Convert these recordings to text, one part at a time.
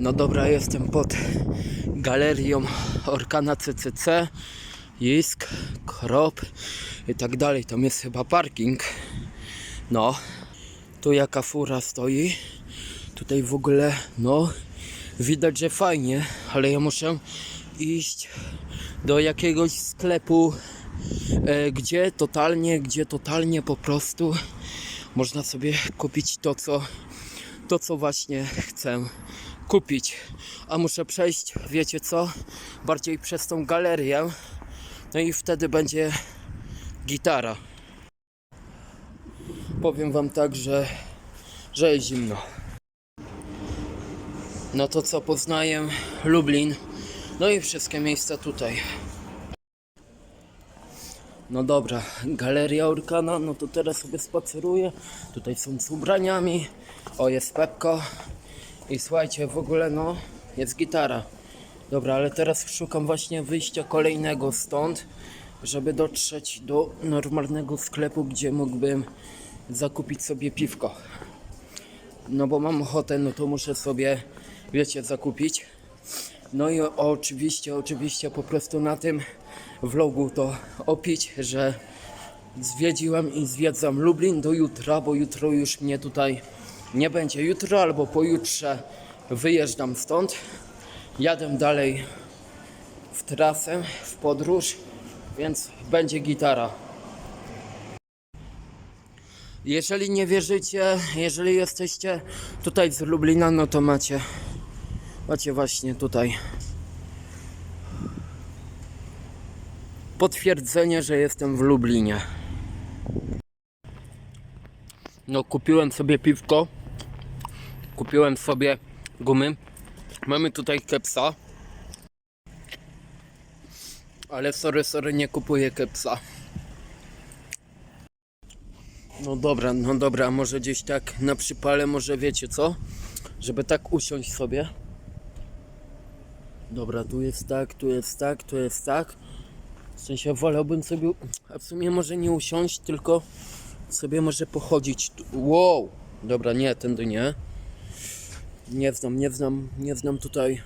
No dobra, jestem pod galerią Orkana CCC, Jisk, Krop i tak dalej. Tam jest chyba parking. No, tu jaka fura stoi. Tutaj w ogóle, no, widać, że fajnie, ale ja muszę iść do jakiegoś sklepu, e, gdzie totalnie, gdzie totalnie po prostu można sobie kupić to, co, to, co właśnie chcę kupić. A muszę przejść, wiecie co, bardziej przez tą galerię. No i wtedy będzie gitara. Powiem wam tak, że, że jest zimno. No to co, poznaję Lublin. No i wszystkie miejsca tutaj. No dobra, Galeria Orkana, no to teraz sobie spaceruję. Tutaj są z ubraniami. O, jest Pepko. I słuchajcie, w ogóle no, jest gitara. Dobra, ale teraz szukam właśnie wyjścia kolejnego stąd, żeby dotrzeć do normalnego sklepu, gdzie mógłbym zakupić sobie piwko. No bo mam ochotę, no to muszę sobie, wiecie, zakupić. No i oczywiście, oczywiście po prostu na tym vlogu to opić, że zwiedziłem i zwiedzam Lublin do jutra, bo jutro już mnie tutaj nie będzie. Jutro albo pojutrze wyjeżdżam stąd. Jadę dalej w trasę, w podróż, więc będzie gitara. Jeżeli nie wierzycie, jeżeli jesteście tutaj z Lublina, no to macie, macie właśnie tutaj potwierdzenie, że jestem w Lublinie. No, kupiłem sobie piwko, kupiłem sobie gumy. Mamy tutaj kepsa. Ale sorry, sorry, nie kupuję kepsa. No dobra, no dobra, może gdzieś tak na przypale, może wiecie co? Żeby tak usiąść sobie. Dobra, tu jest tak, tu jest tak, tu jest tak. W sensie wolałbym sobie, a w sumie może nie usiąść, tylko sobie może pochodzić. Wow! Dobra, nie, tędy nie. Nie znam, nie znam, nie znam tutaj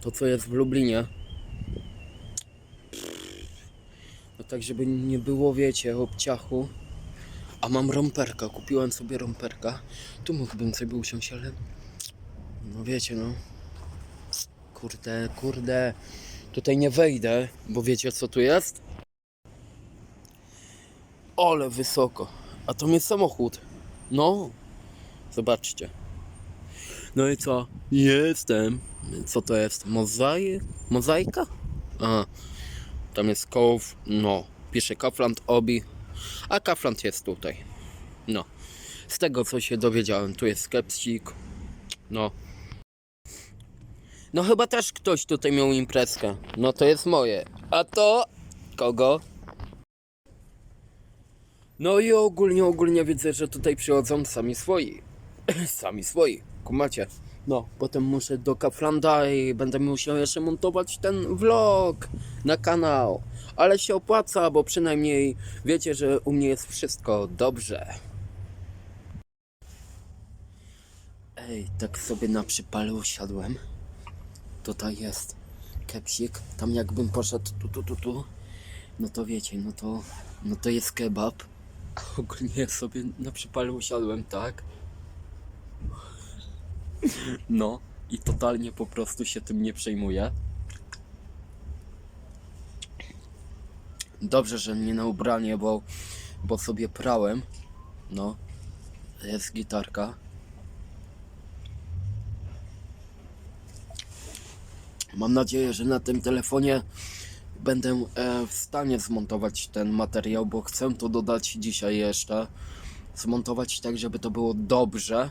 to, co jest w Lublinie. No tak, żeby nie było, wiecie, obciachu. A mam romperka, kupiłem sobie romperka. Tu mógłbym sobie usiąść, ale... No wiecie, no. Kurde, kurde. Tutaj nie wejdę, bo wiecie co tu jest? Ole wysoko. A to jest samochód. No. Zobaczcie. No i co? Jestem. Co to jest? Mozai... Mozaika? A. Tam jest kołów. No. Pisze Kafland Obi. A Kafland jest tutaj. No. Z tego co się dowiedziałem, tu jest skepsik. No. No chyba też ktoś tutaj miał imprezkę. No to jest moje. A to kogo? No i ogólnie, ogólnie widzę, że tutaj przychodzą sami swoi. sami swoi, kumacie. No, potem muszę do Kaflanda i będę musiał jeszcze montować ten vlog na kanał. Ale się opłaca, bo przynajmniej wiecie, że u mnie jest wszystko dobrze. Ej, tak sobie na przypale usiadłem. Tutaj jest kepsik. Tam jakbym poszedł tu, tu, tu, tu. No to wiecie, no to, no to jest kebab. A ogólnie sobie na przypale usiadłem, tak? No i totalnie po prostu się tym nie przejmuję. Dobrze, że nie na ubranie, bo, bo sobie prałem. No, jest gitarka. Mam nadzieję, że na tym telefonie będę e, w stanie zmontować ten materiał, bo chcę to dodać dzisiaj jeszcze. Zmontować tak, żeby to było dobrze.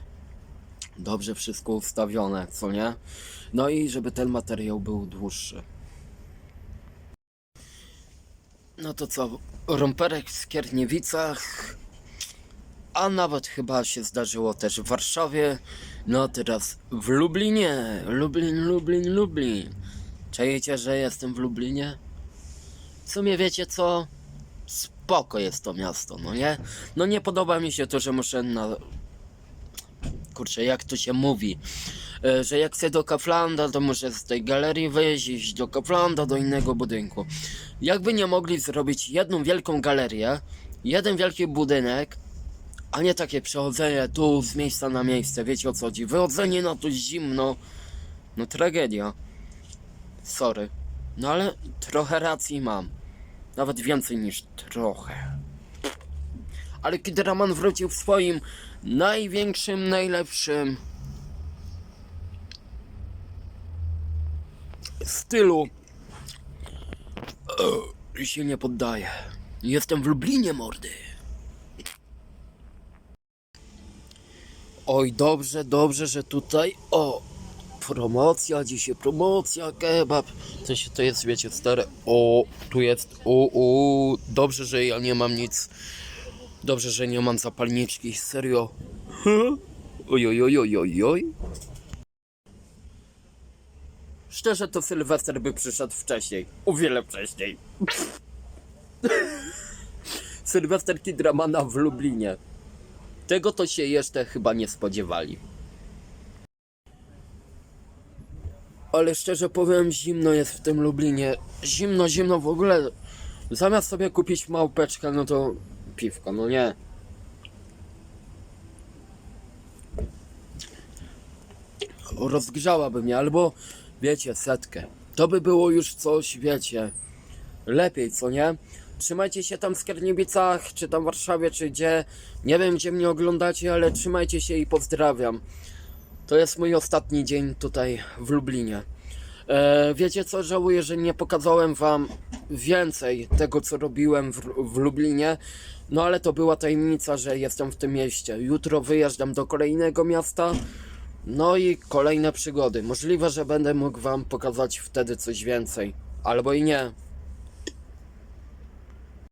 Dobrze wszystko ustawione, co nie? No i żeby ten materiał był dłuższy. No to co? Romperek w Skierniewicach. A nawet chyba się zdarzyło też w Warszawie. No teraz w Lublinie. Lublin, Lublin, Lublin. Czajecie, że jestem w Lublinie? W sumie wiecie co? Spoko jest to miasto, no nie? No nie podoba mi się to, że muszę na... Kurczę, jak to się mówi? e, że jak chcę do Kaflanda, to muszę z tej galerii wyjść, do Kaflanda, do innego budynku. Jakby nie mogli zrobić jedną wielką galerię, jeden wielki budynek, a nie takie przechodzenie tu z miejsca na miejsce, wiecie o co chodzi. Wychodzenie na to zimno, no tragedia. Sorry. No ale trochę racji mam. Nawet więcej niż trochę. Ale kiedy Raman wrócił w swoim największym, najlepszym stylu, e, się nie poddaję. Jestem w Lublinie, mordy. Oj, dobrze, dobrze, że tutaj. O, promocja, dzisiaj promocja, kebab. To się to jest, wiecie, stare. O, tu jest. O, o, dobrze, że ja nie mam nic. Dobrze, że nie mam zapalniczki, serio. Oj, oj, oj, oj, oj, oj. Szczerze, to Sylwester by przyszedł wcześniej. O wiele wcześniej. Sylwester Kidramana w Lublinie. Tego to się jeszcze chyba nie spodziewali. Ale szczerze powiem, zimno jest w tym Lublinie. Zimno, zimno w ogóle. Zamiast sobie kupić małpeczkę, no to piwko, no nie. Rozgrzałaby mnie, albo wiecie, setkę. To by było już coś, wiecie, lepiej, co nie? Trzymajcie się tam w Skierniewicach, czy tam w Warszawie, czy gdzie. Nie wiem, gdzie mnie oglądacie, ale trzymajcie się i pozdrawiam. To jest mój ostatni dzień tutaj w Lublinie. E, wiecie co, żałuję, że nie pokazałem wam więcej tego, co robiłem w, w Lublinie. No ale to była tajemnica, że jestem w tym mieście. Jutro wyjeżdżam do kolejnego miasta. No i kolejne przygody. Możliwe, że będę mógł wam pokazać wtedy coś więcej. Albo i nie.